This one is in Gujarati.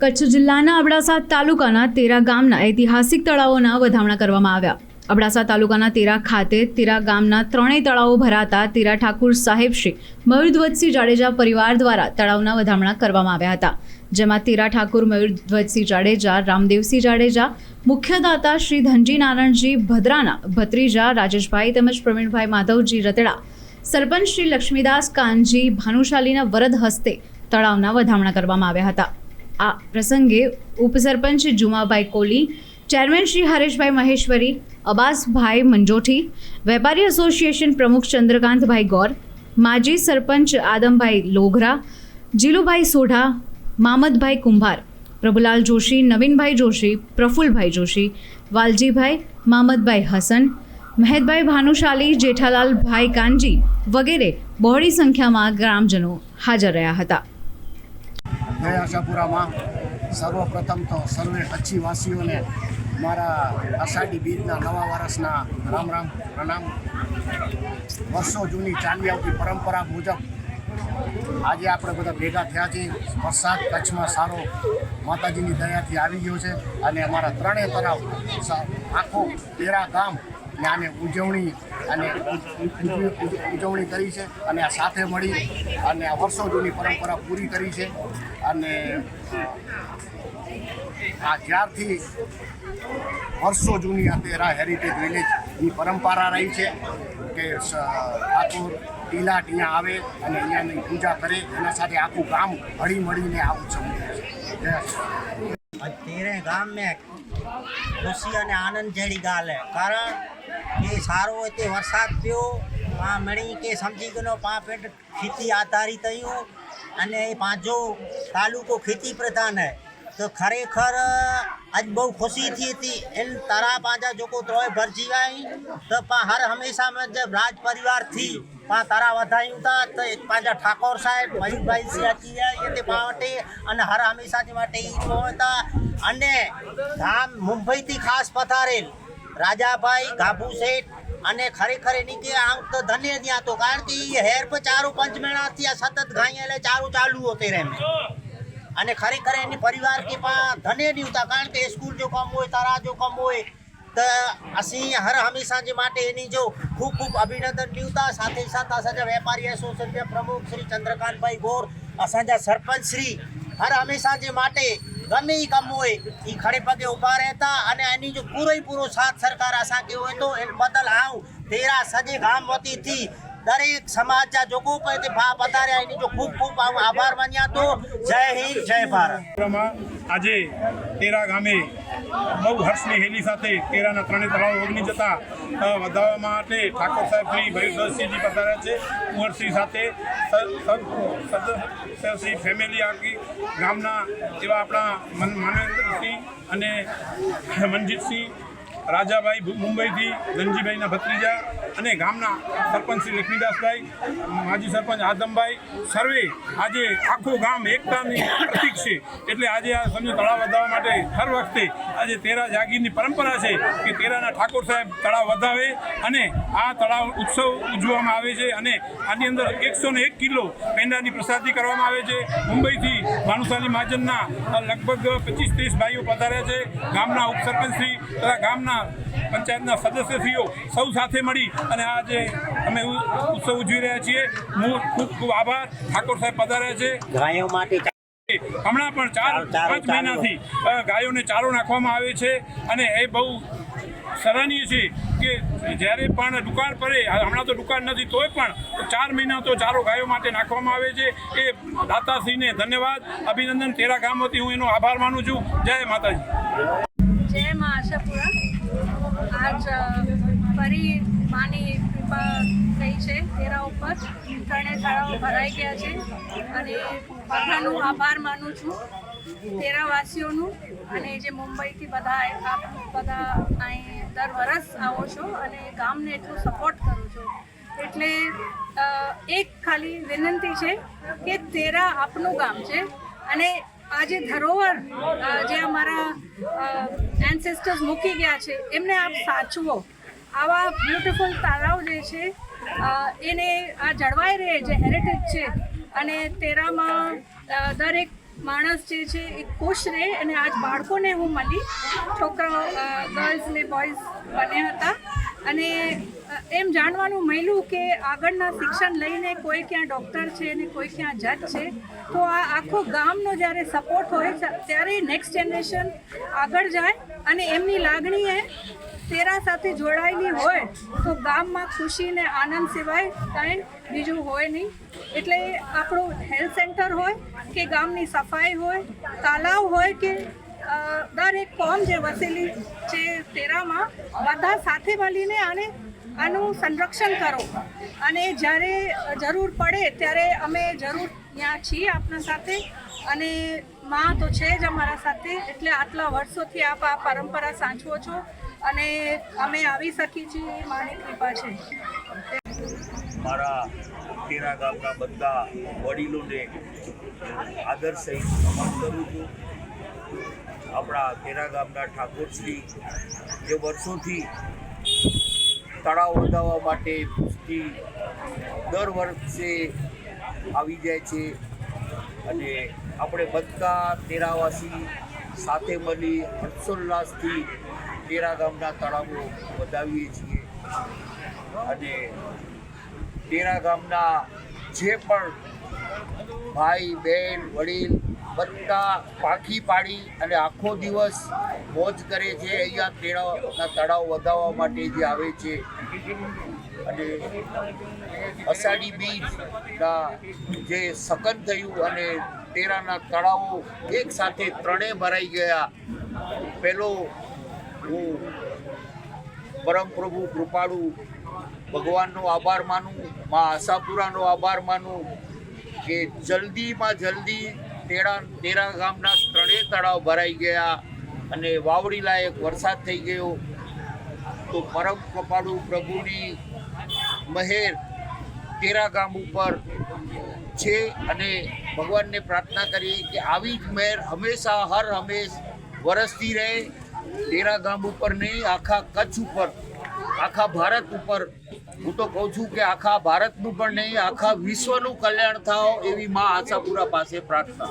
કચ્છ જિલ્લાના અબડાસા તાલુકાના તેરા ગામના ઐતિહાસિક તળાવોના વધામણા કરવામાં આવ્યા. અબડાસા તાલુકાના તેરા ખાતે તેરા ગામના ત્રણેય તળાવો ભરાતા તેરા ઠાકુર સાહેબ શ્રી મયુરધ્વજસિંહ જાડેજા પરિવાર દ્વારા તળાવના વધામણા કરવામાં આવ્યા હતા. જેમાં તેરા ઠાકુર, મયુરધ્વજસિંહ જાડેજા, રામદેવસિંહ જાડેજા મુખ્યદાતા શ્રી ધનજી નારાયણજી ભદ્રાના ભત્રીજા રાજેશભાઈ તેમજ પ્રવીણભાઈ માધવજી રતડા, સરપંચ શ્રી લક્ષ્મીદાસ કાનજી, ભાનુશાલીના વરદ હસ્તે તળાવના વધામણા કરવામાં આવ્યા હતા. આ પ્રસંગે ઉપસરપંચ જુમાભાઈ કોલી, ચેરમેન શ્રી હરેશભાઈ મહેશ્વરી અબાસભાઈ મંજોઠી, વેપારી એસોસિએશન પ્રમુખ ચંદ્રકાંતભાઈ ગોર, માજી સરપંચ આદમભાઈ લોઘરા જીલુભાઈ સોઢા, મામદભાઈ કુંભાર, પ્રભુલાલ જોશી, નવીનભાઈ જોશી, પ્રફુલભાઈ જોશી, વાલજીભાઈ, મામદભાઈ હસન, મહેદભાઈ ભાનુશાલી, જેઠાલાલભાઈ કાનજી વગેરે બહોળી સંખ્યામાં ગ્રામજનો હાજર રહ્યા હતા. જય આશાપુરામાં સર્વપ્રથમ તો સર્વે કચ્છી વાસીઓને મારા અષાઢી બીજના નવા વર્ષના રામ રામ પ્રણામ. વર્ષો જૂની ચાલી આવતી પરંપરા મુજબ આજે આપણે બધા ભેગા થયા છીએ. વરસાદ કચ્છમાં સારો માતાજીની દયાથી આવી ગયો છે અને અમારા ત્રણેય તરાવ આખો તેરા ગામ ને આને ઉજવણી અને ઉજવણી કરી છે અને આ સાથે મળી અને આ વર્ષો જૂની પરંપરા પૂરી કરી છે અને આ જ્યારથી વર્ષો જૂની આ તેરા હેરિટેજ વિલેજની પરંપરા રહી છે કે ઠાકોર ટીલા અહીંયા આવે અને અહીંયાની પૂજા કરે, એના સાથે આખું ગામ હળી મળીને આ ઉત્સવ તેરે ગામ મેં ખુશી અને આનંદ જેવી ગાલ. હે કારણ કે સારો તે વરસાદ થયો. પા મણી કે સમજી ગયો પા પેટ ખેતી આધારિત થયું અને એ પાંચો તાલુકો ખેતી પ્રધાન હે. તો ખરેખર, આજ બહુ ખુશી થી હતી. એન તારા પાંજા જોકો ત્રોય ભર જીવાય, તો પા હર હંમેશા મેં જબ રાજ પરિવારથી પા તારા વધાયું તા તો એક પાંજા ઠાકોર સાહેબ, મયુરભાઈ સિયાજી એ તે માટે અને હર હંમેશાની માટે ઈ હતા અને ધામ મુંબઈથી ખાસ પધારેલ. રાજાભાઈ ગાભુ શેઠ અને ખરેખર એની કે આંક તો ધન્ય ત્યાં તો, કારણ કે હેર પર ચારું પંચ મહિનાથી આ સતત ગાઈ એટલે ચારું ચાલુ હોતે રહે અને ખરેખર એની પરિવાર કે પા ધન્ય નહીં હોતા, કારણ કે સ્કૂલ જો કમ હોય, તારા જો કમ હોય, તો અસી હર હંમેશા જે માટે એની જો ખૂબ ખૂબ અભિનંદન લ્યુતા સાથે સાથે અસાજા વેપારી એસોસિએશન પ્રમુખ શ્રી ચંદ્રકાંતભાઈ ગોર અસાજા સરપંચ શ્રી હર હંમેશા જે માટે ગમે એ કામ હોય એ ખડે પગે ઊભા રહેતા અને એની જો પૂરેપૂરો સાથ સરકાર અસાંखे હોય તો એ બદલ આવું. તેરા સજે ગામ વતીથી દરેક સમાજ જા જોગો પર તે ભા પધાર્યા એની જો ખૂબ ખૂબ આભાર માન્યા તો જય હિન્દ, જય ભારત. આજે તેરા ગામે બહુ હર્ષની હેલી સાથે તેરાના ત્રણેય તળાવ ઓગની જતા વધારવા માટે ઠાકોર સાહેબ શ્રી ભૈરવસિંહજી પધાર્યા છે. કુંવરસિંહ સાથે સદસ્યશ્રી ફેમિલી આખી ગામના એવા આપણા મન માનવેન્દ્રસિંહ અને મનજીતસિંહ રાજાભાઈ મુંબઈથી ધનજીભાઈના ભત્રીજા અને ગામના સરપંચ શ્રી લક્ષ્મીદાસભાઈ, માજી સરપંચ આદમભાઈ, સર્વે આજે આખું ગામ એકતાની પ્રતિક છે. એટલે આજે આ સમજો તળાવ વધારવા માટે હર વખતે આજે તેરા જાગીરની પરંપરા છે કે તેરાના ઠાકોર સાહેબ તળાવ વધાવે અને આ તળાવ ઉત્સવ ઉજવવામાં આવે છે અને આની અંદર એકસો ને એક કિલો પેંડાની પ્રસાદી કરવામાં આવે છે. મુંબઈથી ભાનુશાલી મહાજનના લગભગ પચીસ ત્રીસ ભાઈઓ પધાર્યા છે. ગામના ઉપસરપંચ શ્રી તથા ગામના પંચાયતના સદસ્યશ્રીઓ સૌ સાથે મળી અને આજે અમે ઉ- ઉત્સવ ઉજવી રહ્યા છીએ. હું ખૂબ ખૂબ આભાર. ઠાકોર સાહેબ પધાર્યા છે. ગાયો માટે હમણાં પણ ચાર પાંચ મહિનાથી ગાયોને ચારો નાખવામાં આવે છે અને એ બહુ સરાહનીય છે કે જ્યારે પણ દુકાન પડે હમણાં તો દુકાન નથી તોય પણ ચાર મહિના તો ચારો ગાયો માટે નાખવામાં આવે છે. એ દાતાશ્રીને ધન્યવાદ. અભિનંદન. તેરા ગામ વતી હું એનો આભાર માનું છું. જય માતાજી. જય મા આશાપુરા. આજ ફરી માની કૃપા થઈ છે તેરા ઉપર. ત્રણે તળાવો ભરાઈ ગયા છે અને બધાનું આભાર માનું છું તેરાવાસીઓનું. અને જે મુંબઈથી બધા આપ બધા અહીં દર વરસ આવો છો અને ગામને એટલું સપોર્ટ કરો છો. એટલે એક ખાલી વિનંતી છે કે તેરા આપનું ગામ છે. અને આ જે ધરોહર જે અમારા એન્સેસ્ટર્સ મૂકી ગયા છે, એમને આપ સાચવો. આવા બ્યુટિફુલ તારાઓ જે છે એને આ જળવાઈ રહે, જે હેરિટેજ છે, અને તેરામાં દરેક માણસ જે છે એ ખુશ રહે, અને આજ બાળકોને હું મળી. છોકરાઓ ગર્લ્સ ને બોયઝ બન્યા હતા. અને એમ જાણવાનું મળ્યું કે આગળના શિક્ષણ લઈને કોઈ ક્યાં ડૉક્ટર છે ને કોઈ ક્યાં જજ છે, તો આ આખો ગામનો જ્યારે સપોર્ટ હોય ત્યારે નેક્સ્ટ જનરેશન આગળ જાય અને એમની લાગણી એ તેરા સાથે જોડાયેલી હોય, તો ગામમાં ખુશી ને આનંદ સિવાય કાંઈ બીજું હોય નહીં. એટલે આપણું હેલ્થ સેન્ટર હોય કે ગામની સફાઈ હોય, તાલાવ હોય કે દરેક કોમ જે વસેલી છે તેરામાં, બધા સાથે મળીને આને આનું સંરક્ષણ કરો. અને જ્યારે જરૂર પડે ત્યારે અમે જરૂર ત્યાં છીએ આપના સાથે. અને માં તો છે જ અમારા સાથે, એટલે આટલા વર્ષોથી આપ આ પરંપરા સાચવો છો અને અમે આવી શકીએ છીએ એ માની કૃપા છે. મારા તેરા ગામના બધા વડીલોને આદર સહિત નમન કરું છું. આપણા તેરા ગામના ઠાકોરશ્રી જે વર્ષોથી તળાવ વધાવવા માટે પુષ્ટિ દર વર્ષે આવી જાય છે. અને આપણે બધા તેરાવાસી સાથે મળી હર્ષોલ્લાસથી તેરા ગામના તળાવો વધાવીએ છીએ. અને તેરા ગામના જે પણ ભાઈ, બહેન, વડીલ બધા પાખી પાડી અને આખો દિવસ મોજ કરે છે. અહીંયા તેરાના તળાવ વધાવવા માટે જે આવે છે. અને અષાઢી બીજના જે સકન થયું અને તેરાના તળાવો એક સાથે ત્રણેય ભરાઈ ગયા. પહેલો હું પરમ પ્રભુ કૃપાળુ ભગવાનનો આભાર માનું, મા આશાપુરાનો આભાર માનું કે જલ્દીમાં જલ્દી તેરા તેરા ગામના ત્રણેય તળાવ ભરાઈ ગયા અને વાવડી લાયક વરસાદ થઈ ગયો. તો પરમ કૃપાળુ પ્રભુની મહેર તેરા ગામ ઉપર છે અને ભગવાનને પ્રાર્થના કરીએ કે આવી જ મહેર હંમેશા, હર હંમેશ વરસતી રહે. તેરા ગામ ઉપર નહીં આખા કચ્છ ઉપર, આખા ભારત ઉપર હું તો કહું છું કે આખા ભારતનું પણ નહીં, આખા વિશ્વનું કલ્યાણ થાવ એવી મા આશાપુરા પાસે પ્રાર્થના.